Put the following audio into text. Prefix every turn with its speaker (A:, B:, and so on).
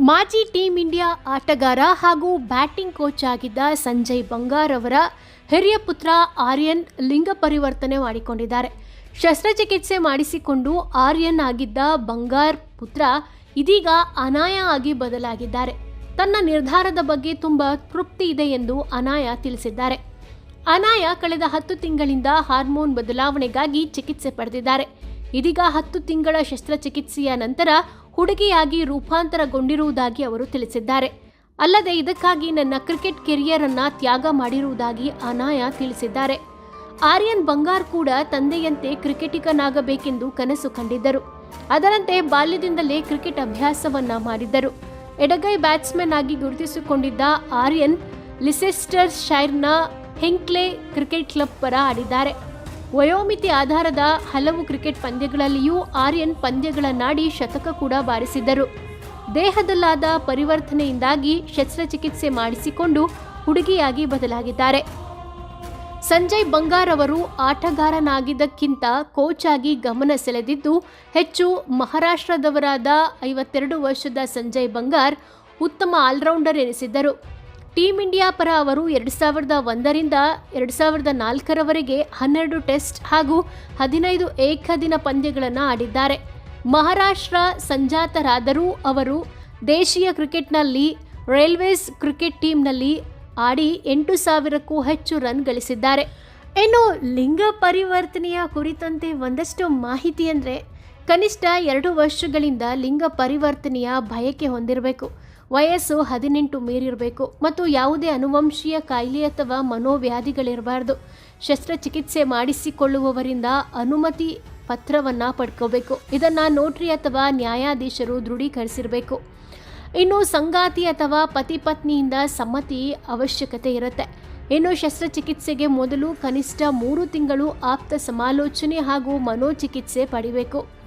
A: ಮಾಜಿ team India ಆಟಗಾರ ಹಾಗೂ ಬ್ಯಾಟಿಂಗ್ ಕೋಚ್ ಆಗಿದ್ದ ಸಂಜಯ್ ಬಂಗಾರ್ ಅವರ ಹಿರಿಯ ಪುತ್ರ ಆರ್ಯನ್ ಲಿಂಗ ಪರಿವರ್ತನೆ ಮಾಡಿಕೊಂಡಿದ್ದಾರೆ. ಶಸ್ತ್ರಚಿಕಿತ್ಸೆ ಮಾಡಿಸಿಕೊಂಡು ಆರ್ಯನ್ ಆಗಿದ್ದ ಬಂಗಾರ್ ಪುತ್ರ ಇದೀಗ ಅನಾಯ ಆಗಿ ಬದಲಾಗಿದ್ದಾರೆ. ತನ್ನ ನಿರ್ಧಾರದ ಬಗ್ಗೆ ತುಂಬ ತೃಪ್ತಿ ಇದೆ ಎಂದು ಅನಾಯ ತಿಳಿಸಿದ್ದಾರೆ. ಅನಾಯ ಕಳೆದ ಹತ್ತು ತಿಂಗಳಿಂದ ಹಾರ್ಮೋನ್ ಬದಲಾವಣೆಗಾಗಿ ಚಿಕಿತ್ಸೆ ಪಡೆದಿದ್ದಾರೆ. ಇದೀಗ ಹತ್ತು ತಿಂಗಳ ಶಸ್ತ್ರಚಿಕಿತ್ಸೆಯ ನಂತರ ಹುಡುಗಿಯಾಗಿ ರೂಪಾಂತರಗೊಂಡಿರುವುದಾಗಿ ಅವರು ತಿಳಿಸಿದ್ದಾರೆ. ಅಲ್ಲದೆ ಇದಕ್ಕಾಗಿ ನನ್ನ ಕ್ರಿಕೆಟ್ ಕೆರಿಯರ್ ಅನ್ನ ತ್ಯಾಗ ಮಾಡಿರುವುದಾಗಿ ಅನಾಯ ತಿಳಿಸಿದ್ದಾರೆ. ಆರ್ಯನ್ ಬಂಗಾರ್ ಕೂಡ ತಂದೆಯಂತೆ ಕ್ರಿಕೆಟಿಗನಾಗಬೇಕೆಂದು ಕನಸು ಕಂಡಿದ್ದರು. ಅದರಂತೆ ಬಾಲ್ಯದಿಂದಲೇ ಕ್ರಿಕೆಟ್ ಅಭ್ಯಾಸವನ್ನ ಮಾಡಿದ್ದರು. ಎಡಗೈ ಬ್ಯಾಟ್ಸ್ಮನ್ ಆಗಿ ಗುರುತಿಸಿಕೊಂಡಿದ್ದ ಆರ್ಯನ್ ಲಿಸೆಸ್ಟರ್ ಶೈರ್ನ ಹೆಂಕ್ಲೆ ಕ್ರಿಕೆಟ್ ಕ್ಲಬ್ ಪರ ಆಡಿದ್ದಾರೆ. ವಯೋಮಿತಿ ಆಧಾರದ ಹಲವು ಕ್ರಿಕೆಟ್ ಪಂದ್ಯಗಳಲ್ಲಿಯೂ ಆರ್ಯನ್ ಪಂದ್ಯಗಳನ್ನಾಡಿ ಶತಕ ಕೂಡ ಬಾರಿಸಿದ್ದರು. ದೇಹದಲ್ಲಾದ ಪರಿವರ್ತನೆಯಿಂದಾಗಿ ಶಸ್ತ್ರಚಿಕಿತ್ಸೆ ಮಾಡಿಸಿಕೊಂಡು ಹುಡುಗಿಯಾಗಿ ಬದಲಾಗಿದ್ದಾರೆ. ಸಂಜಯ್ ಬಂಗಾರ್ ಅವರು ಆಟಗಾರನಾಗಿದ್ದಕ್ಕಿಂತ ಕೋಚ್ ಆಗಿ ಗಮನ ಸೆಳೆದಿದ್ದು, ಹೆಚ್ಚು ಮಹಾರಾಷ್ಟ್ರದವರಾದ ಐವತ್ತೆರಡು ವರ್ಷದ ಸಂಜಯ್ ಬಂಗಾರ್ ಉತ್ತಮ ಆಲ್ರೌಂಡರ್ ಎನಿಸಿದ್ದರು. ಟೀಂ ಇಂಡಿಯಾ ಪರ ಅವರು ಎರಡು ಸಾವಿರದ ಒಂದರಿಂದ ಎರಡು ಸಾವಿರದ ನಾಲ್ಕರವರೆಗೆ ಹನ್ನೆರಡು ಟೆಸ್ಟ್ ಹಾಗೂ ಹದಿನೈದು ಏಕದಿನ ಪಂದ್ಯಗಳನ್ನು ಆಡಿದ್ದಾರೆ. ಮಹಾರಾಷ್ಟ್ರ ಸಂಜಾತರಾದರೂ ಅವರು ದೇಶೀಯ ಕ್ರಿಕೆಟ್ನಲ್ಲಿ, ರೈಲ್ವೇಸ್ ಕ್ರಿಕೆಟ್ ಟೀಮ್ನಲ್ಲಿ ಆಡಿ ಎಂಟು ಸಾವಿರಕ್ಕೂ ಹೆಚ್ಚು ರನ್ ಗಳಿಸಿದ್ದಾರೆ. ಇನ್ನು ಲಿಂಗ ಪರಿವರ್ತನೆಯ ಕುರಿತಂತೆ ಒಂದಷ್ಟು ಮಾಹಿತಿ ಅಂದರೆ ಕನಿಷ್ಠ ಎರಡು ವರ್ಷಗಳಿಂದ ಲಿಂಗ ಪರಿವರ್ತನೆಯ ಬಯಕೆ ಹೊಂದಿರಬೇಕು. ವಯಸ್ಸು ಹದಿನೆಂಟು ಮೀರಿರಬೇಕು ಮತ್ತು ಯಾವುದೇ ಅನುವಂಶೀಯ ಕಾಯಿಲೆ ಅಥವಾ ಮನೋವ್ಯಾಧಿಗಳಿರಬಾರ್ದು. ಶಸ್ತ್ರಚಿಕಿತ್ಸೆ ಮಾಡಿಸಿಕೊಳ್ಳುವವರಿಂದ ಅನುಮತಿ ಪತ್ರವನ್ನು ಪಡ್ಕೋಬೇಕು. ಇದನ್ನು ನೋಟ್ರಿ ಅಥವಾ ನ್ಯಾಯಾಧೀಶರು ದೃಢೀಕರಿಸಿರಬೇಕು. ಇನ್ನು ಸಂಗಾತಿ ಅಥವಾ ಪತಿ ಪತ್ನಿಯಿಂದ ಸಮ್ಮತಿ ಅವಶ್ಯಕತೆ ಇರುತ್ತೆ. ಇನ್ನು ಶಸ್ತ್ರಚಿಕಿತ್ಸೆಗೆ ಮೊದಲು ಕನಿಷ್ಠ ಮೂರು ತಿಂಗಳು ಆಪ್ತ ಸಮಾಲೋಚನೆ ಹಾಗೂ ಮನೋಚಿಕಿತ್ಸೆ ಪಡಿಬೇಕು.